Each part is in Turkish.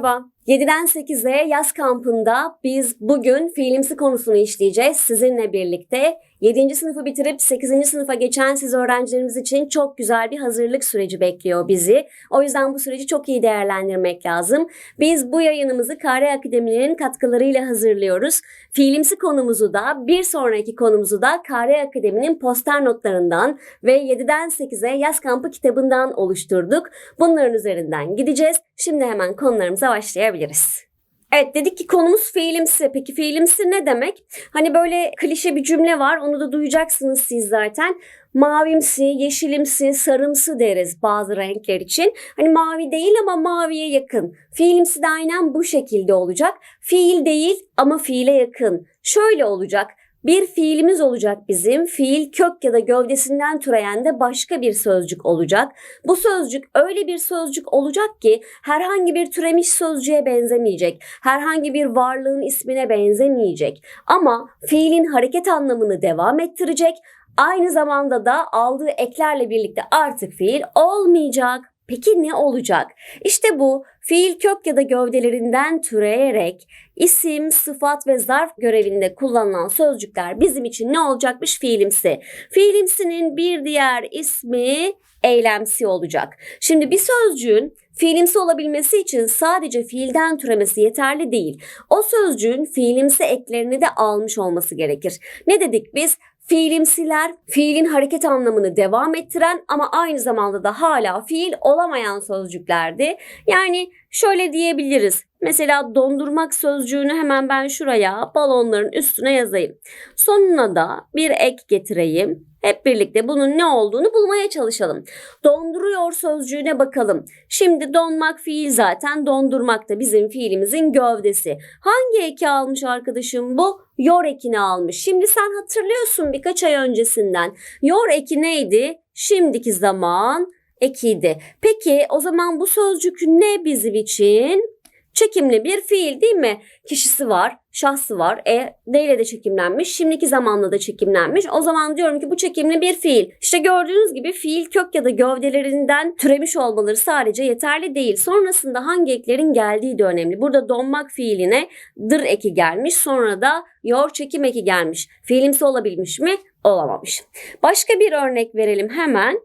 merhaba. 7'den 8'e yaz kampında biz bugün fiilimsi konusunu işleyeceğiz sizinle birlikte. 7. sınıfı bitirip 8. sınıfa geçen siz öğrencilerimiz için çok güzel bir hazırlık süreci bekliyor bizi. O yüzden bu süreci çok iyi değerlendirmek lazım. Biz bu yayınımızı Kare Akademi'nin katkılarıyla hazırlıyoruz. Fiilimsi konumuzu da bir sonraki konumuzu da Kare Akademi'nin poster notlarından ve 7'den 8'e yaz kampı kitabından oluşturduk. Bunların üzerinden gideceğiz. Şimdi hemen konularımıza başlayabiliriz. Evet dedik ki konumuz fiilimsi. Peki fiilimsi ne demek? Hani böyle klişe bir cümle var. Onu da duyacaksınız siz zaten. Mavimsi, yeşilimsi, sarımsı deriz bazı renkler için. Hani mavi değil ama maviye yakın. Fiilimsi de aynen bu şekilde olacak. Fiil değil ama fiile yakın. Şöyle olacak. Bir fiilimiz olacak bizim. Fiil kök ya da gövdesinden türeyen de başka bir sözcük olacak. Bu sözcük öyle bir sözcük olacak ki herhangi bir türemiş sözcüğe benzemeyecek. Herhangi bir varlığın ismine benzemeyecek. Ama fiilin hareket anlamını devam ettirecek. Aynı zamanda da aldığı eklerle birlikte artık fiil olmayacak. Peki ne olacak? İşte bu fiil kök ya da gövdelerinden türeyerek isim, sıfat ve zarf görevinde kullanılan sözcükler bizim için ne olacakmış? Fiilimsi. Fiilimsinin bir diğer ismi eylemsi olacak. Şimdi bir sözcüğün fiilimsi olabilmesi için sadece fiilden türemesi yeterli değil. O sözcüğün fiilimsi eklerini de almış olması gerekir. Ne dedik biz? Fiilimsiler fiilin hareket anlamını devam ettiren ama aynı zamanda da hala fiil olamayan sözcüklerdi. Yani şöyle diyebiliriz. Mesela dondurmak sözcüğünü hemen ben şuraya balonların üstüne yazayım. Sonuna da bir ek getireyim. Hep birlikte bunun ne olduğunu bulmaya çalışalım. Donduruyor sözcüğüne bakalım. Şimdi donmak fiil zaten dondurmak da bizim fiilimizin gövdesi. Hangi eki almış arkadaşım bu? Yor ekini almış. Şimdi sen hatırlıyorsun birkaç ay öncesinden. Yor eki neydi? Şimdiki zaman ekiydi. Peki o zaman bu sözcük ne bizim için? Çekimli bir fiil değil mi? Kişisi var, şahsı var. E, D ile de çekimlenmiş. Şimdiki zamanla da çekimlenmiş. O zaman diyorum ki bu çekimli bir fiil. İşte gördüğünüz gibi fiil kök ya da gövdelerinden türemiş olmaları sadece yeterli değil. Sonrasında hangi eklerin geldiği de önemli. Burada donmak fiiline dır eki gelmiş. Sonra da yor çekim eki gelmiş. Fiilimsi olabilmiş mi? Olamamış. Başka bir örnek verelim hemen.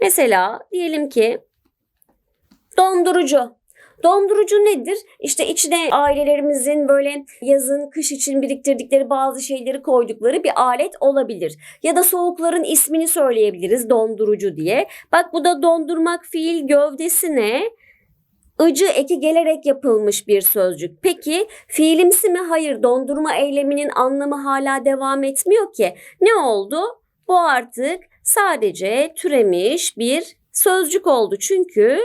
Mesela diyelim ki dondurucu. Dondurucu nedir? İşte içine ailelerimizin böyle yazın, kış için biriktirdikleri bazı şeyleri koydukları bir alet olabilir. Ya da soğukların ismini söyleyebiliriz dondurucu diye. Bak bu da dondurmak fiil gövdesine ıcı eki gelerek yapılmış bir sözcük. Peki fiilimsi mi? Hayır. Dondurma eyleminin anlamı hala devam etmiyor ki. Ne oldu? Bu artık sadece türemiş bir sözcük oldu. Çünkü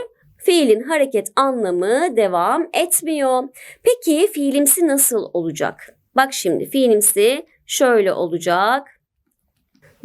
fiilin hareket anlamı devam etmiyor. Peki fiilimsi nasıl olacak? Bak şimdi fiilimsi şöyle olacak.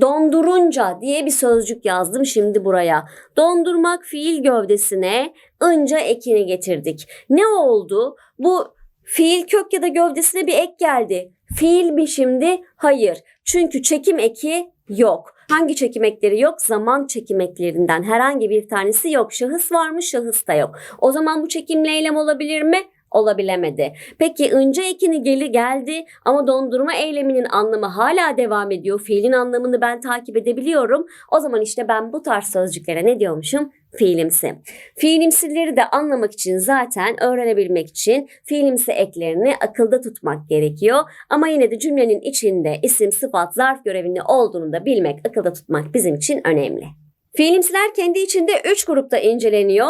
Dondurunca diye bir sözcük yazdım şimdi buraya. Dondurmak fiil gövdesine önce ekini getirdik. Ne oldu? Bu fiil kök ya da gövdesine bir ek geldi. Fiil mi şimdi? Hayır. Çünkü çekim eki yok. Hangi çekim ekleri yok? Zaman çekim eklerinden herhangi bir tanesi yok. Şahıs varmış, şahıs da yok. O zaman bu çekimli eylem olabilir mi? Olabilemedi. Peki önce ekini geli geldi ama dondurma eyleminin anlamı hala devam ediyor. Fiilin anlamını ben takip edebiliyorum. O zaman işte ben bu tarz sözcüklere ne diyormuşum? Fiilimsi. Fiilimsileri de anlamak için zaten öğrenebilmek için fiilimsi eklerini akılda tutmak gerekiyor. Ama yine de cümlenin içinde isim, sıfat, zarf görevinde olduğunu da bilmek, akılda tutmak bizim için önemli. Fiilimsiler kendi içinde 3 grupta inceleniyor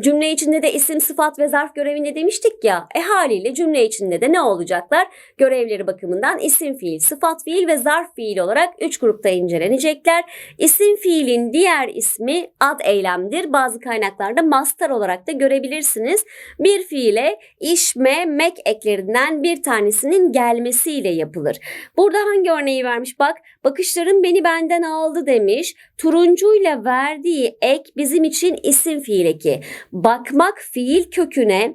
cümle içinde de isim, sıfat ve zarf görevinde demiştik ya. E haliyle cümle içinde de ne olacaklar? Görevleri bakımından isim fiil, sıfat fiil ve zarf fiil olarak 3 grupta incelenecekler. İsim fiilin diğer ismi ad eylemdir. Bazı kaynaklarda master olarak da görebilirsiniz. Bir fiile işme, mek eklerinden bir tanesinin gelmesiyle yapılır. Burada hangi örneği vermiş? Bak bakışların beni benden aldı demiş. Turuncuyla verdiği ek bizim için isim fiil eki. Bakmak fiil köküne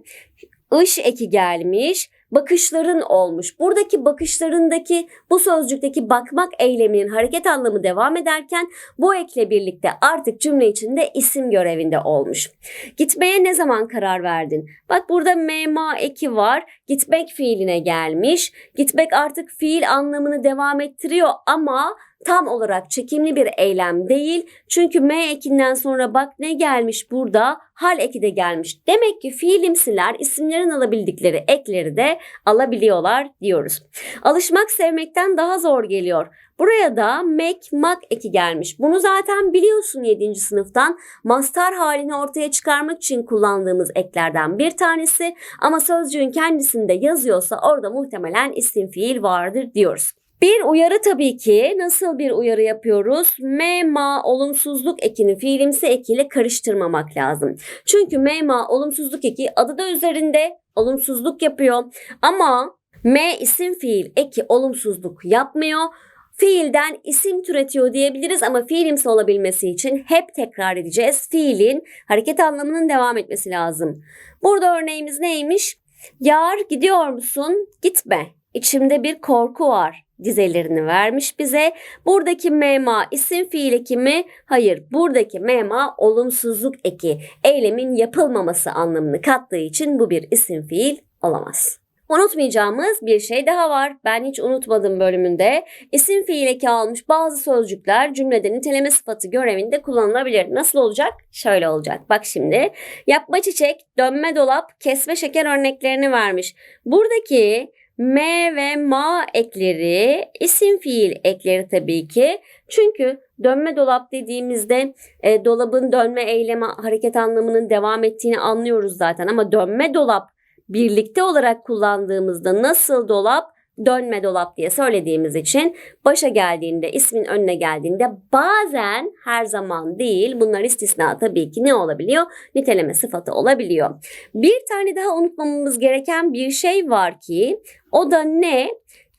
ış eki gelmiş. bakışların olmuş. Buradaki bakışlarındaki bu sözcükteki bakmak eyleminin hareket anlamı devam ederken bu ekle birlikte artık cümle içinde isim görevinde olmuş. Gitmeye ne zaman karar verdin? Bak burada mema eki var. Gitmek fiiline gelmiş. Gitmek artık fiil anlamını devam ettiriyor ama tam olarak çekimli bir eylem değil. Çünkü M ekinden sonra bak ne gelmiş burada? Hal eki de gelmiş. Demek ki fiilimsiler isimlerin alabildikleri ekleri de alabiliyorlar diyoruz. Alışmak sevmekten daha zor geliyor. Buraya da mek, mak eki gelmiş. Bunu zaten biliyorsun 7. sınıftan. Mastar halini ortaya çıkarmak için kullandığımız eklerden bir tanesi. Ama sözcüğün kendisinde yazıyorsa orada muhtemelen isim fiil vardır diyoruz. Bir uyarı tabii ki. Nasıl bir uyarı yapıyoruz? Me, ma, olumsuzluk ekini fiilimsi ekiyle karıştırmamak lazım. Çünkü me, ma, olumsuzluk eki adı da üzerinde olumsuzluk yapıyor. Ama me isim fiil eki olumsuzluk yapmıyor. Fiilden isim türetiyor diyebiliriz ama fiilimsi olabilmesi için hep tekrar edeceğiz. Fiilin hareket anlamının devam etmesi lazım. Burada örneğimiz neymiş? Yar gidiyor musun? Gitme. İçimde bir korku var dizelerini vermiş bize. Buradaki mema isim fiil eki mi? Hayır. Buradaki mema olumsuzluk eki. Eylemin yapılmaması anlamını kattığı için bu bir isim fiil olamaz. Unutmayacağımız bir şey daha var. Ben hiç unutmadım bölümünde. İsim fiil eki almış bazı sözcükler cümlede niteleme sıfatı görevinde kullanılabilir. Nasıl olacak? Şöyle olacak. Bak şimdi. Yapma çiçek, dönme dolap, kesme şeker örneklerini vermiş. Buradaki M ve ma ekleri isim fiil ekleri tabii ki. Çünkü dönme dolap dediğimizde e, dolabın dönme eyleme hareket anlamının devam ettiğini anlıyoruz zaten ama dönme dolap birlikte olarak kullandığımızda nasıl dolap dönme dolap diye söylediğimiz için başa geldiğinde ismin önüne geldiğinde bazen her zaman değil bunlar istisna tabii ki ne olabiliyor? Niteleme sıfatı olabiliyor. Bir tane daha unutmamamız gereken bir şey var ki o da ne?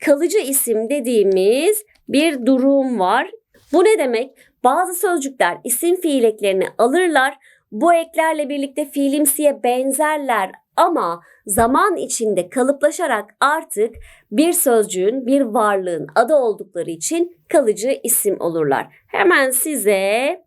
Kalıcı isim dediğimiz bir durum var. Bu ne demek? Bazı sözcükler isim fiil eklerini alırlar. Bu eklerle birlikte fiilimsiye benzerler ama zaman içinde kalıplaşarak artık bir sözcüğün, bir varlığın adı oldukları için kalıcı isim olurlar. Hemen size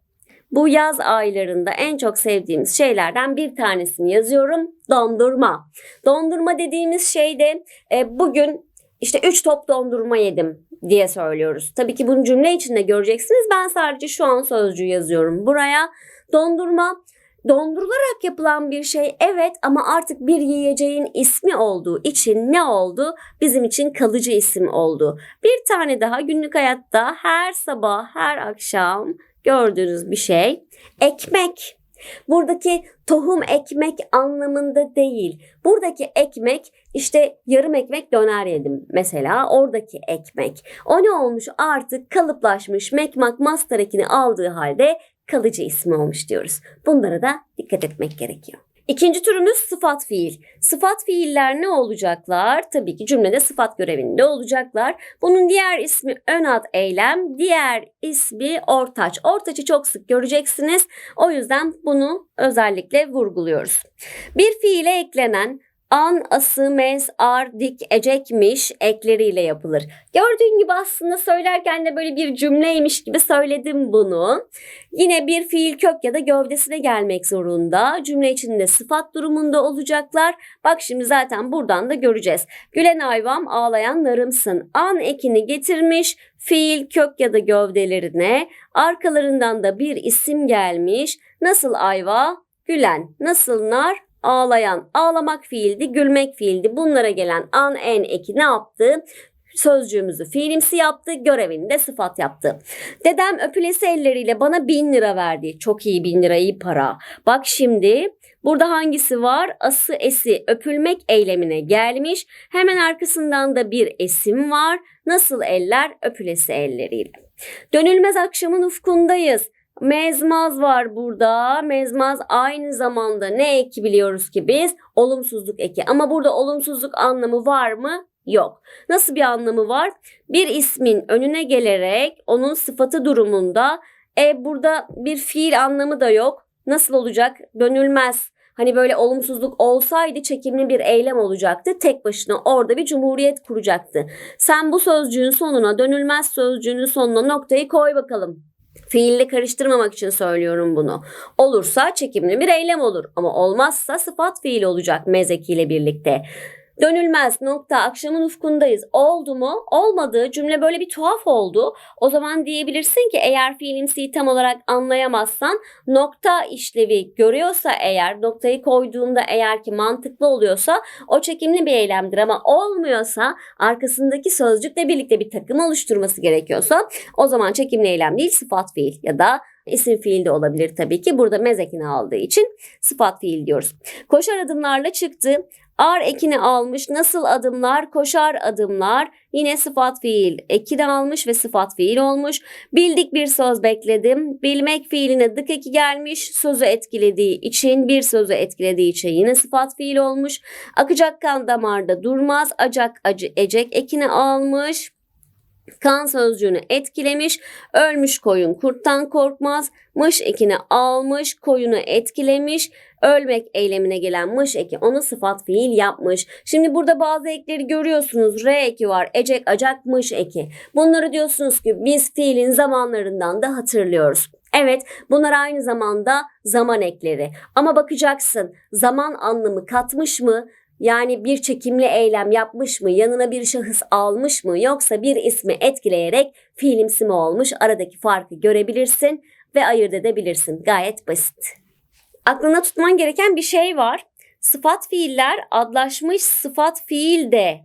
bu yaz aylarında en çok sevdiğimiz şeylerden bir tanesini yazıyorum. Dondurma. Dondurma dediğimiz şey de e, bugün işte 3 top dondurma yedim diye söylüyoruz. Tabii ki bunu cümle içinde göreceksiniz. Ben sadece şu an sözcüğü yazıyorum buraya. Dondurma dondurularak yapılan bir şey evet ama artık bir yiyeceğin ismi olduğu için ne oldu? Bizim için kalıcı isim oldu. Bir tane daha günlük hayatta her sabah, her akşam gördüğünüz bir şey. Ekmek. Buradaki tohum ekmek anlamında değil. Buradaki ekmek işte yarım ekmek döner yedim mesela oradaki ekmek. O ne olmuş artık kalıplaşmış mekmak master ekini aldığı halde kalıcı ismi olmuş diyoruz. Bunlara da dikkat etmek gerekiyor. İkinci türümüz sıfat fiil. Sıfat fiiller ne olacaklar? Tabii ki cümlede sıfat görevinde olacaklar. Bunun diğer ismi ön ad eylem, diğer ismi ortaç. Ortaçı çok sık göreceksiniz. O yüzden bunu özellikle vurguluyoruz. Bir fiile eklenen an, ası, mes, ar, dik, ecekmiş ekleriyle yapılır. Gördüğün gibi aslında söylerken de böyle bir cümleymiş gibi söyledim bunu. Yine bir fiil kök ya da gövdesine gelmek zorunda. Cümle içinde sıfat durumunda olacaklar. Bak şimdi zaten buradan da göreceğiz. Gülen ayvam ağlayan narımsın. An ekini getirmiş fiil kök ya da gövdelerine. Arkalarından da bir isim gelmiş. Nasıl ayva? Gülen. Nasıl nar? Ağlayan, ağlamak fiildi, gülmek fiildi. Bunlara gelen an, en eki ne yaptı? Sözcüğümüzü fiilimsi yaptı, görevini de sıfat yaptı. Dedem öpülesi elleriyle bana bin lira verdi. Çok iyi bin lira iyi para. Bak şimdi burada hangisi var? Ası esi öpülmek eylemine gelmiş. Hemen arkasından da bir esim var. Nasıl eller? Öpülesi elleriyle. Dönülmez akşamın ufkundayız. Mezmaz var burada. Mezmaz aynı zamanda ne eki biliyoruz ki biz? Olumsuzluk eki. Ama burada olumsuzluk anlamı var mı? Yok. Nasıl bir anlamı var? Bir ismin önüne gelerek onun sıfatı durumunda e burada bir fiil anlamı da yok. Nasıl olacak? Dönülmez. hani böyle olumsuzluk olsaydı çekimli bir eylem olacaktı. Tek başına orada bir cumhuriyet kuracaktı. Sen bu sözcüğün sonuna dönülmez sözcüğünün sonuna noktayı koy bakalım. Fiille karıştırmamak için söylüyorum bunu. Olursa çekimli bir eylem olur ama olmazsa sıfat fiil olacak mezekiyle birlikte. Dönülmez nokta akşamın ufkundayız. Oldu mu? Olmadı. Cümle böyle bir tuhaf oldu. O zaman diyebilirsin ki eğer fiilimsiyi tam olarak anlayamazsan nokta işlevi görüyorsa eğer noktayı koyduğunda eğer ki mantıklı oluyorsa o çekimli bir eylemdir ama olmuyorsa arkasındaki sözcükle birlikte bir takım oluşturması gerekiyorsa o zaman çekimli eylem değil sıfat fiil ya da isim fiil de olabilir tabii ki. Burada mezekini aldığı için sıfat fiil diyoruz. Koşar adımlarla çıktı. Ar ekini almış. Nasıl adımlar? Koşar adımlar. Yine sıfat fiil ekini almış ve sıfat fiil olmuş. Bildik bir söz bekledim. Bilmek fiiline dık eki gelmiş. Sözü etkilediği için bir sözü etkilediği için yine sıfat fiil olmuş. Akacak kan damarda durmaz. Acak acı ecek ekini almış. Kan sözcüğünü etkilemiş. Ölmüş koyun kurttan korkmaz. Mış ekini almış. Koyunu etkilemiş. Ölmek eylemine gelen mış eki onu sıfat fiil yapmış. Şimdi burada bazı ekleri görüyorsunuz. R eki var. Ecek, acak, mış eki. Bunları diyorsunuz ki biz fiilin zamanlarından da hatırlıyoruz. Evet bunlar aynı zamanda zaman ekleri. Ama bakacaksın zaman anlamı katmış mı? Yani bir çekimli eylem yapmış mı? Yanına bir şahıs almış mı? Yoksa bir ismi etkileyerek fiilimsi mi olmuş? Aradaki farkı görebilirsin ve ayırt edebilirsin. Gayet basit. Aklına tutman gereken bir şey var. Sıfat fiiller adlaşmış sıfat fiil de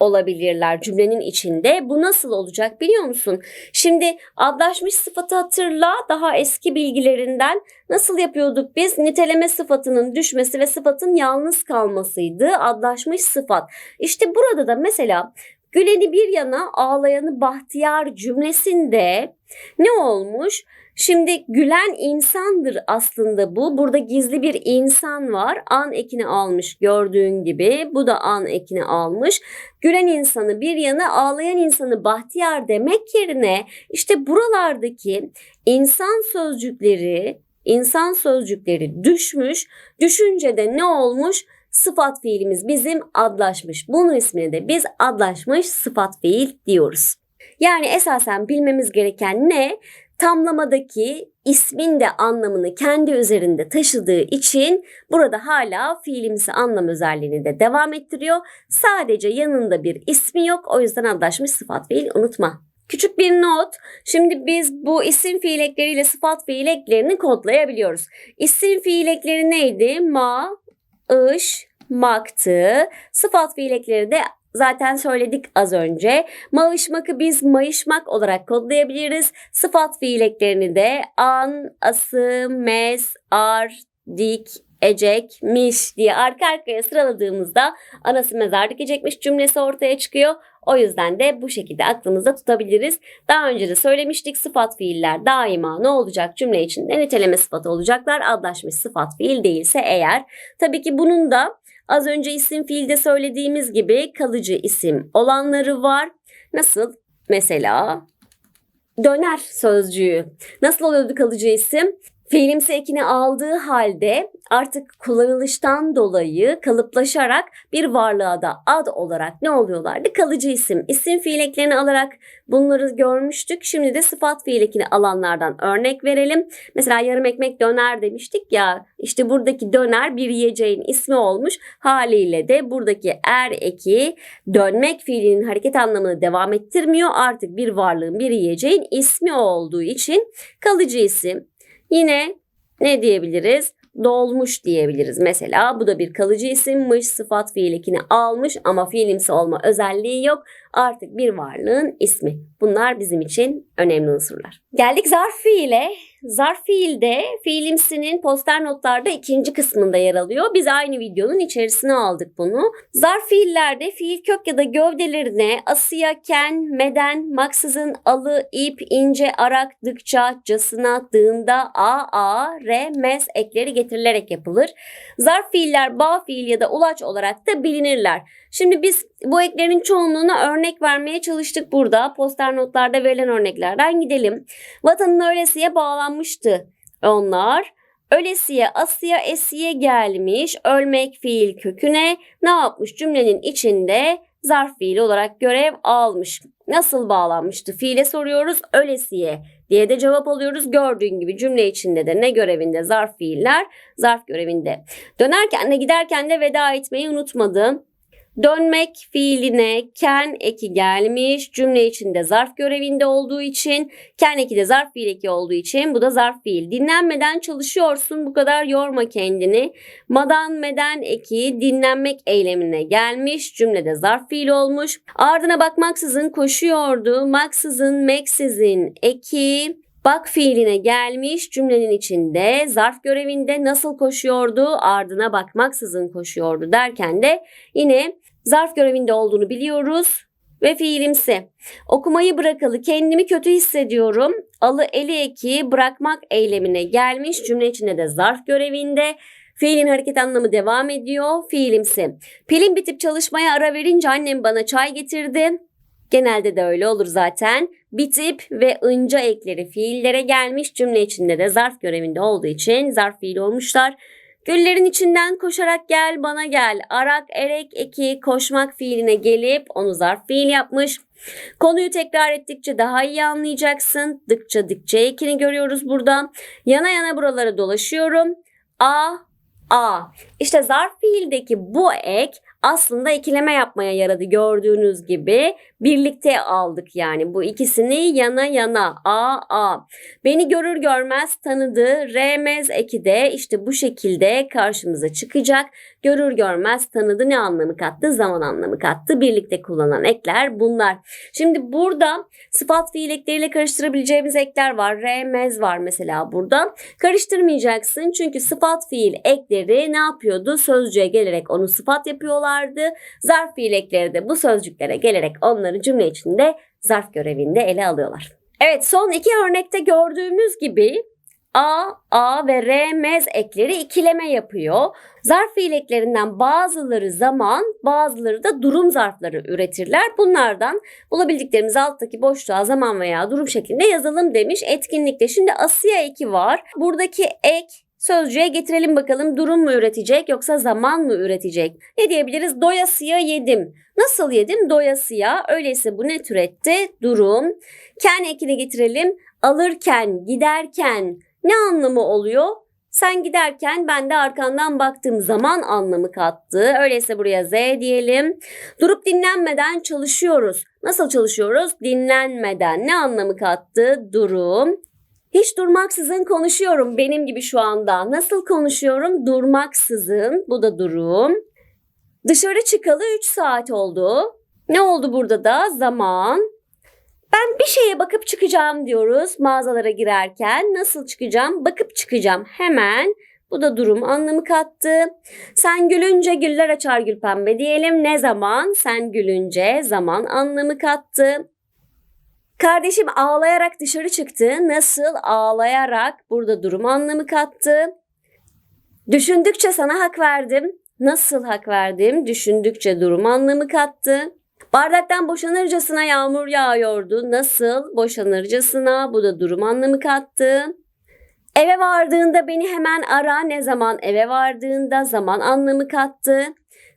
olabilirler cümlenin içinde. Bu nasıl olacak biliyor musun? Şimdi adlaşmış sıfatı hatırla daha eski bilgilerinden nasıl yapıyorduk biz? Niteleme sıfatının düşmesi ve sıfatın yalnız kalmasıydı adlaşmış sıfat. İşte burada da mesela Güleni bir yana ağlayanı bahtiyar cümlesinde ne olmuş? Şimdi gülen insandır aslında bu. Burada gizli bir insan var. An ekini almış gördüğün gibi. Bu da an ekini almış. Gülen insanı bir yana ağlayan insanı bahtiyar demek yerine işte buralardaki insan sözcükleri insan sözcükleri düşmüş. Düşünce de ne olmuş? Sıfat fiilimiz bizim adlaşmış. Bunun ismini de biz adlaşmış sıfat fiil diyoruz. Yani esasen bilmemiz gereken ne? Tamlamadaki ismin de anlamını kendi üzerinde taşıdığı için burada hala fiilimsi anlam özelliğini de devam ettiriyor. Sadece yanında bir ismi yok. O yüzden adlaşmış sıfat fiil unutma. Küçük bir not. Şimdi biz bu isim fiil ekleriyle sıfat fiil eklerini kodlayabiliyoruz. İsim fiil ekleri neydi? Ma, ış, maktı. Sıfat fiil ekleri de Zaten söyledik az önce. Mağışmakı biz mayışmak olarak kodlayabiliriz. Sıfat fiileklerini de an, ası, mes, ar, dik, ecek, miş diye arka arkaya sıraladığımızda anası mezar dikecekmiş cümlesi ortaya çıkıyor. O yüzden de bu şekilde aklımızda tutabiliriz. Daha önce de söylemiştik sıfat fiiller daima ne olacak cümle içinde niteleme sıfatı olacaklar. Adlaşmış sıfat fiil değilse eğer. Tabii ki bunun da Az önce isim fiilde söylediğimiz gibi kalıcı isim olanları var. Nasıl? Mesela döner sözcüğü. Nasıl oluyordu kalıcı isim? Fiilimsi ekini aldığı halde artık kullanılıştan dolayı kalıplaşarak bir varlığa da ad olarak ne oluyorlardı? Kalıcı isim. İsim fiil eklerini alarak bunları görmüştük. Şimdi de sıfat fiil ekini alanlardan örnek verelim. Mesela yarım ekmek döner demiştik ya. İşte buradaki döner bir yiyeceğin ismi olmuş. Haliyle de buradaki er eki dönmek fiilinin hareket anlamını devam ettirmiyor. Artık bir varlığın bir yiyeceğin ismi olduğu için kalıcı isim. Yine ne diyebiliriz? Dolmuş diyebiliriz. Mesela bu da bir kalıcı isimmiş. Sıfat fiil ekini almış ama fiilimsi olma özelliği yok. Artık bir varlığın ismi. Bunlar bizim için önemli unsurlar. Geldik zarf fiile. Zarf fiilde fiilimsinin poster notlarda ikinci kısmında yer alıyor. Biz aynı videonun içerisine aldık bunu. Zarf fiillerde fiil kök ya da gövdelerine asıya, ken, meden, maksızın, alı, ip, ince, arak, dıkça, casına, dığında, a, a, re, mes ekleri getirilerek yapılır. Zarf fiiller bağ fiil ya da ulaç olarak da bilinirler. Şimdi biz bu eklerin çoğunluğuna örnek vermeye çalıştık burada. Poster notlarda verilen örneklerden gidelim. Vatanın öylesiye bağlanmıştı onlar. Ölesiye, asıya, esiye gelmiş. Ölmek fiil köküne ne yapmış? Cümlenin içinde zarf fiili olarak görev almış. Nasıl bağlanmıştı? Fiile soruyoruz. Ölesiye diye de cevap alıyoruz. Gördüğün gibi cümle içinde de ne görevinde? Zarf fiiller zarf görevinde. Dönerken de giderken de veda etmeyi unutmadım. Dönmek fiiline ken eki gelmiş. Cümle içinde zarf görevinde olduğu için ken eki de zarf fiil eki olduğu için bu da zarf fiil. Dinlenmeden çalışıyorsun bu kadar yorma kendini. Madan meden eki dinlenmek eylemine gelmiş. Cümlede zarf fiil olmuş. Ardına bakmaksızın koşuyordu. Maksızın meksizin eki Bak fiiline gelmiş cümlenin içinde zarf görevinde nasıl koşuyordu ardına bakmaksızın koşuyordu derken de yine zarf görevinde olduğunu biliyoruz ve fiilimsi. Okumayı bırakalı kendimi kötü hissediyorum. Alı eli eki bırakmak eylemine gelmiş cümle içinde de zarf görevinde. Fiilin hareket anlamı devam ediyor. Fiilimsi. Pilim bitip çalışmaya ara verince annem bana çay getirdi. Genelde de öyle olur zaten. Bitip ve ınca ekleri fiillere gelmiş cümle içinde de zarf görevinde olduğu için zarf fiil olmuşlar. Güllerin içinden koşarak gel bana gel. Arak, erek, eki, koşmak fiiline gelip onu zarf fiil yapmış. Konuyu tekrar ettikçe daha iyi anlayacaksın. Dıkça dıkça ekini görüyoruz burada. Yana yana buralara dolaşıyorum. A, A. İşte zarf fiildeki bu ek aslında ikileme yapmaya yaradı gördüğünüz gibi. Birlikte aldık yani bu ikisini yana yana a a. Beni görür görmez tanıdı. Remez eki de işte bu şekilde karşımıza çıkacak. Görür görmez tanıdı ne anlamı kattı? Zaman anlamı kattı. Birlikte kullanılan ekler bunlar. Şimdi burada sıfat fiil ekleriyle karıştırabileceğimiz ekler var. Remez var mesela burada. Karıştırmayacaksın çünkü sıfat fiil ekleri ne yapıyordu? Sözcüğe gelerek onu sıfat yapıyorlardı. Zarf fiil ekleri de bu sözcüklere gelerek onları cümle içinde zarf görevinde ele alıyorlar. Evet son iki örnekte gördüğümüz gibi A, A ve R mez ekleri ikileme yapıyor. Zarf fiil eklerinden bazıları zaman, bazıları da durum zarfları üretirler. Bunlardan bulabildiklerimiz alttaki boşluğa zaman veya durum şeklinde yazalım demiş etkinlikte. Şimdi Asya eki var. Buradaki ek Sözcüğe getirelim bakalım durum mu üretecek yoksa zaman mı üretecek? Ne diyebiliriz? Doyasıya yedim. Nasıl yedim? Doyasıya. Öyleyse bu ne türetti? Durum. Ken ekini getirelim. Alırken, giderken ne anlamı oluyor? Sen giderken ben de arkandan baktığım zaman anlamı kattı. Öyleyse buraya Z diyelim. Durup dinlenmeden çalışıyoruz. Nasıl çalışıyoruz? Dinlenmeden ne anlamı kattı? Durum. Hiç durmaksızın konuşuyorum benim gibi şu anda. Nasıl konuşuyorum? Durmaksızın. Bu da durum. Dışarı çıkalı 3 saat oldu. Ne oldu burada da? Zaman. Ben bir şeye bakıp çıkacağım diyoruz mağazalara girerken. Nasıl çıkacağım? Bakıp çıkacağım. Hemen bu da durum anlamı kattı. Sen gülünce güller açar gül pembe diyelim. Ne zaman? Sen gülünce zaman anlamı kattı. Kardeşim ağlayarak dışarı çıktı. Nasıl ağlayarak burada durum anlamı kattı. Düşündükçe sana hak verdim. Nasıl hak verdim? Düşündükçe durum anlamı kattı. Bardaktan boşanırcasına yağmur yağıyordu. Nasıl? Boşanırcasına. Bu da durum anlamı kattı. Eve vardığında beni hemen ara. Ne zaman eve vardığında zaman anlamı kattı.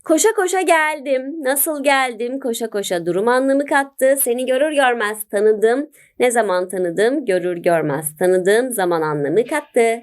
Koşa koşa geldim. Nasıl geldim? Koşa koşa durum anlamı kattı. Seni görür görmez tanıdım. Ne zaman tanıdım? Görür görmez tanıdığım zaman anlamı kattı.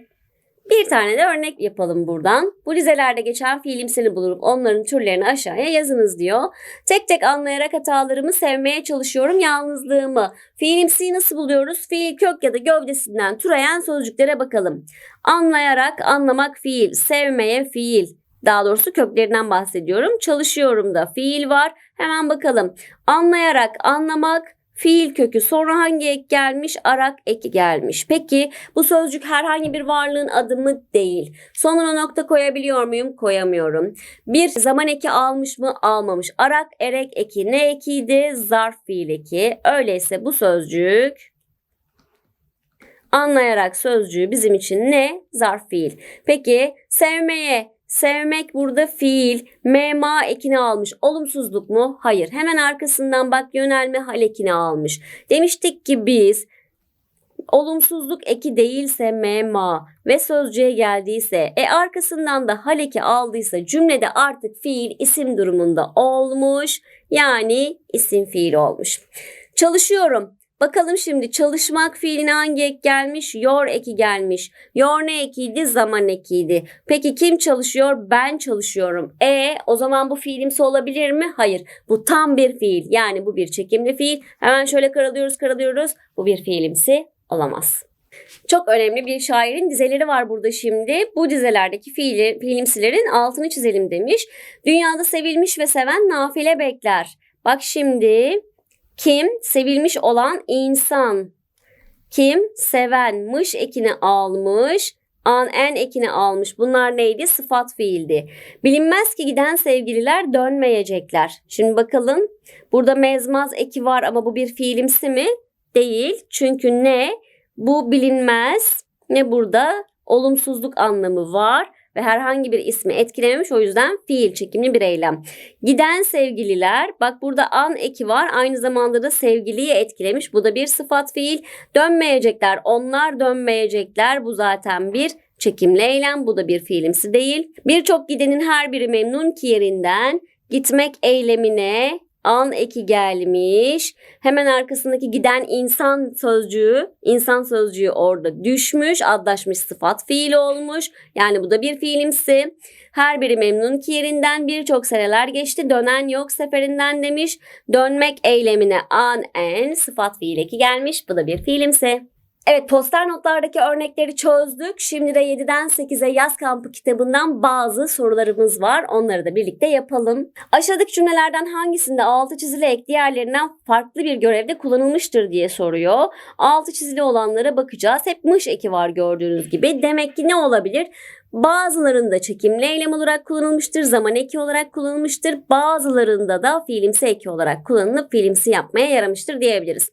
Bir tane de örnek yapalım buradan. Bu dizelerde geçen fiilimsini bulup onların türlerini aşağıya yazınız diyor. Tek tek anlayarak hatalarımı sevmeye çalışıyorum yalnızlığımı. Fiilimsiyi nasıl buluyoruz? Fiil kök ya da gövdesinden türeyen sözcüklere bakalım. Anlayarak anlamak fiil, sevmeye fiil, daha doğrusu köklerinden bahsediyorum. Çalışıyorum da fiil var. Hemen bakalım. Anlayarak anlamak fiil kökü sonra hangi ek gelmiş? Arak eki gelmiş. Peki bu sözcük herhangi bir varlığın adı mı? Değil. Sonuna nokta koyabiliyor muyum? Koyamıyorum. Bir zaman eki almış mı? Almamış. Arak erek eki ne ekiydi? Zarf fiil eki. Öyleyse bu sözcük anlayarak sözcüğü bizim için ne? Zarf fiil. Peki sevmeye Sevmek burada fiil. Mema ekini almış. Olumsuzluk mu? Hayır. Hemen arkasından bak yönelme hal ekini almış. Demiştik ki biz olumsuzluk eki değilse mema ve sözcüğe geldiyse e arkasından da hal eki aldıysa cümlede artık fiil isim durumunda olmuş. Yani isim fiil olmuş. Çalışıyorum. Bakalım şimdi çalışmak fiiline hangi ek gelmiş? Yor eki gelmiş. Yor ne ekiydi? Zaman ekiydi. Peki kim çalışıyor? Ben çalışıyorum. E o zaman bu fiilimsi olabilir mi? Hayır. Bu tam bir fiil. Yani bu bir çekimli fiil. Hemen şöyle karalıyoruz karalıyoruz. Bu bir fiilimsi olamaz. Çok önemli bir şairin dizeleri var burada şimdi. Bu dizelerdeki fiili, fiilimsilerin altını çizelim demiş. Dünyada sevilmiş ve seven nafile bekler. Bak şimdi kim? Sevilmiş olan insan. Kim? Seven. Mış ekini almış. An en ekini almış. Bunlar neydi? Sıfat fiildi. Bilinmez ki giden sevgililer dönmeyecekler. Şimdi bakalım. Burada mezmaz eki var ama bu bir fiilimsi mi? Değil. Çünkü ne? Bu bilinmez. Ne burada? Olumsuzluk anlamı var ve herhangi bir ismi etkilememiş o yüzden fiil çekimli bir eylem. Giden sevgililer bak burada an eki var aynı zamanda da sevgiliyi etkilemiş bu da bir sıfat fiil. Dönmeyecekler onlar dönmeyecekler bu zaten bir çekimli eylem bu da bir fiilimsi değil. Birçok gidenin her biri memnun ki yerinden gitmek eylemine an eki gelmiş. Hemen arkasındaki giden insan sözcüğü, insan sözcüğü orada düşmüş, adlaşmış sıfat fiili olmuş. Yani bu da bir fiilimsi. Her biri memnun ki yerinden birçok seneler geçti. Dönen yok seferinden demiş. Dönmek eylemine an en sıfat fiil eki gelmiş. Bu da bir fiilimsi. Evet poster notlardaki örnekleri çözdük. Şimdi de 7'den 8'e yaz kampı kitabından bazı sorularımız var. Onları da birlikte yapalım. Aşağıdaki cümlelerden hangisinde altı çizili ek diğerlerinden farklı bir görevde kullanılmıştır diye soruyor. Altı çizili olanlara bakacağız. Hep mış eki var gördüğünüz gibi. Demek ki ne olabilir? Bazılarında çekimli eylem olarak kullanılmıştır, zaman eki olarak kullanılmıştır. Bazılarında da fiilimsi eki olarak kullanılıp fiilimsi yapmaya yaramıştır diyebiliriz.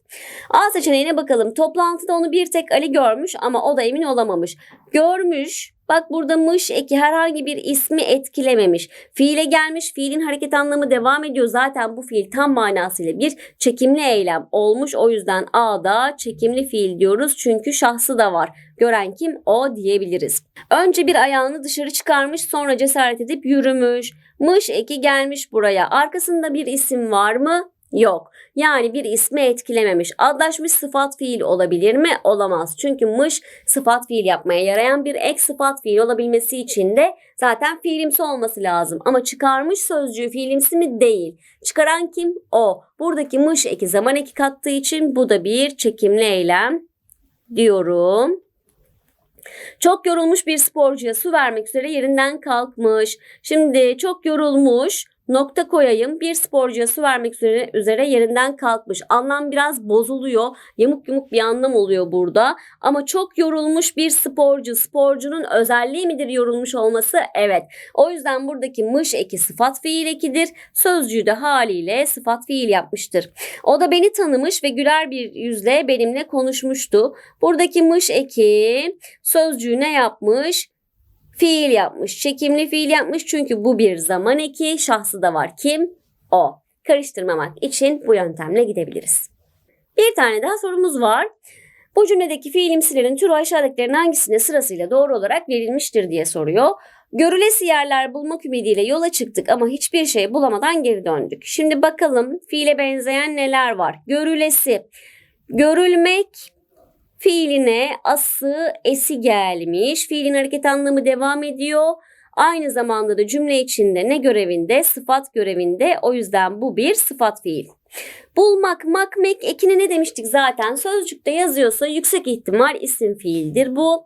A seçeneğine bakalım. Toplantıda onu bir tek Ali görmüş ama o da emin olamamış. Görmüş, Bak burada mış eki herhangi bir ismi etkilememiş. Fiile gelmiş, fiilin hareket anlamı devam ediyor. Zaten bu fiil tam manasıyla bir çekimli eylem olmuş. O yüzden A'da çekimli fiil diyoruz. Çünkü şahsı da var. Gören kim? O diyebiliriz. Önce bir ayağını dışarı çıkarmış, sonra cesaret edip yürümüş. Mış eki gelmiş buraya. Arkasında bir isim var mı? Yok. Yani bir ismi etkilememiş. Adlaşmış sıfat fiil olabilir mi? Olamaz. Çünkü mış sıfat fiil yapmaya yarayan bir ek sıfat fiil olabilmesi için de zaten fiilimsi olması lazım. Ama çıkarmış sözcüğü fiilimsi mi? Değil. Çıkaran kim? O. Buradaki mış eki zaman eki kattığı için bu da bir çekimli eylem diyorum. Çok yorulmuş bir sporcuya su vermek üzere yerinden kalkmış. Şimdi çok yorulmuş nokta koyayım. Bir sporcuya su vermek üzere, üzere yerinden kalkmış. Anlam biraz bozuluyor. Yamuk yumuk bir anlam oluyor burada. Ama çok yorulmuş bir sporcu. Sporcunun özelliği midir yorulmuş olması? Evet. O yüzden buradaki mış eki sıfat fiil ekidir. Sözcüğü de haliyle sıfat fiil yapmıştır. O da beni tanımış ve güler bir yüzle benimle konuşmuştu. Buradaki mış eki sözcüğü ne yapmış? Fiil yapmış. Çekimli fiil yapmış çünkü bu bir zaman eki. Şahsı da var. Kim? O. Karıştırmamak için bu yöntemle gidebiliriz. Bir tane daha sorumuz var. Bu cümledeki fiilimsilerin türü aşağıdakilerin hangisine sırasıyla doğru olarak verilmiştir diye soruyor. Görülesi yerler bulmak ümidiyle yola çıktık ama hiçbir şey bulamadan geri döndük. Şimdi bakalım fiile benzeyen neler var? Görülesi. Görülmek Fiiline ası esi gelmiş. Fiilin hareket anlamı devam ediyor. Aynı zamanda da cümle içinde ne görevinde? Sıfat görevinde. O yüzden bu bir sıfat fiil. Bulmak, makmek ekine ne demiştik zaten? Sözcükte yazıyorsa yüksek ihtimal isim fiildir bu.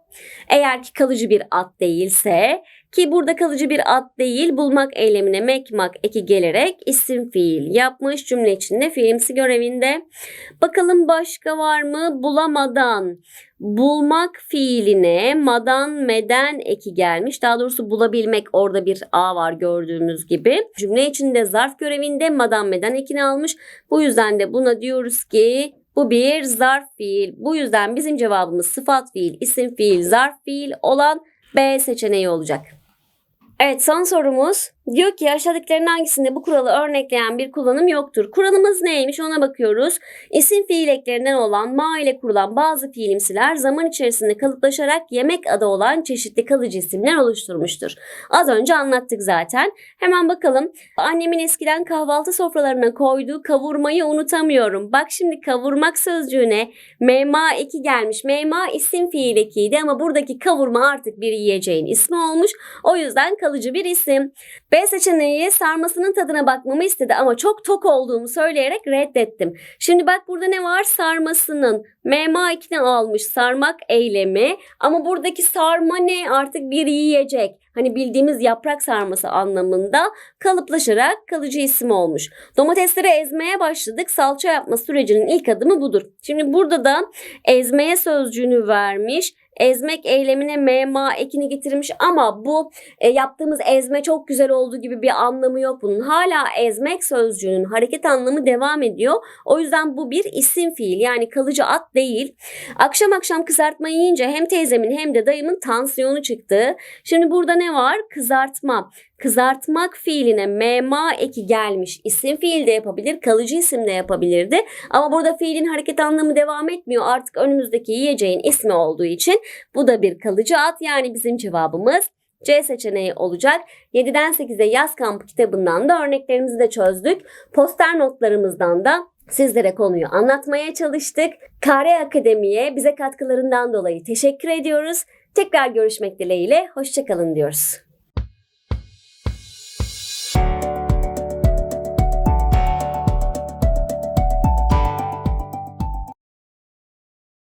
Eğer ki kalıcı bir ad değilse ki burada kalıcı bir ad değil bulmak eylemine mekmak eki gelerek isim fiil yapmış cümle içinde fiilimsi görevinde. Bakalım başka var mı? Bulamadan bulmak fiiline madan meden eki gelmiş. Daha doğrusu bulabilmek orada bir a var gördüğümüz gibi. Cümle içinde zarf görevinde madan meden ekini almış. Bu yüzden de buna diyoruz ki bu bir zarf fiil. Bu yüzden bizim cevabımız sıfat fiil, isim fiil, zarf fiil olan B seçeneği olacak. Evet son sorumuz. Diyor ki aşağıdakilerin hangisinde bu kuralı örnekleyen bir kullanım yoktur? Kuralımız neymiş ona bakıyoruz. İsim fiil eklerinden olan ma ile kurulan bazı fiilimsiler zaman içerisinde kalıplaşarak yemek adı olan çeşitli kalıcı isimler oluşturmuştur. Az önce anlattık zaten. Hemen bakalım. Annemin eskiden kahvaltı sofralarına koyduğu kavurmayı unutamıyorum. Bak şimdi kavurmak sözcüğüne mema eki gelmiş. Mema isim fiil ekiydi ama buradaki kavurma artık bir yiyeceğin ismi olmuş. O yüzden kalıcı bir isim. B seçeneği sarmasının tadına bakmamı istedi ama çok tok olduğumu söyleyerek reddettim. Şimdi bak burada ne var? Sarmasının. Mema ekini almış sarmak eylemi ama buradaki sarma ne? Artık bir yiyecek. Hani bildiğimiz yaprak sarması anlamında kalıplaşarak kalıcı isim olmuş. Domatesleri ezmeye başladık. Salça yapma sürecinin ilk adımı budur. Şimdi burada da ezmeye sözcüğünü vermiş. Ezmek eylemine mema ekini getirmiş ama bu e, yaptığımız ezme çok güzel olduğu gibi bir anlamı yok bunun. Hala ezmek sözcüğünün hareket anlamı devam ediyor. O yüzden bu bir isim fiil yani kalıcı at değil. Akşam akşam kızartma yiyince hem teyzemin hem de dayımın tansiyonu çıktı. Şimdi burada ne var? Kızartma. Kızartmak fiiline mema eki gelmiş. İsim fiil de yapabilir, kalıcı isim de yapabilirdi. Ama burada fiilin hareket anlamı devam etmiyor. Artık önümüzdeki yiyeceğin ismi olduğu için bu da bir kalıcı at. Yani bizim cevabımız C seçeneği olacak. 7'den 8'e yaz kampı kitabından da örneklerimizi de çözdük. Poster notlarımızdan da sizlere konuyu anlatmaya çalıştık. Kare Akademi'ye bize katkılarından dolayı teşekkür ediyoruz. Tekrar görüşmek dileğiyle. Hoşçakalın diyoruz.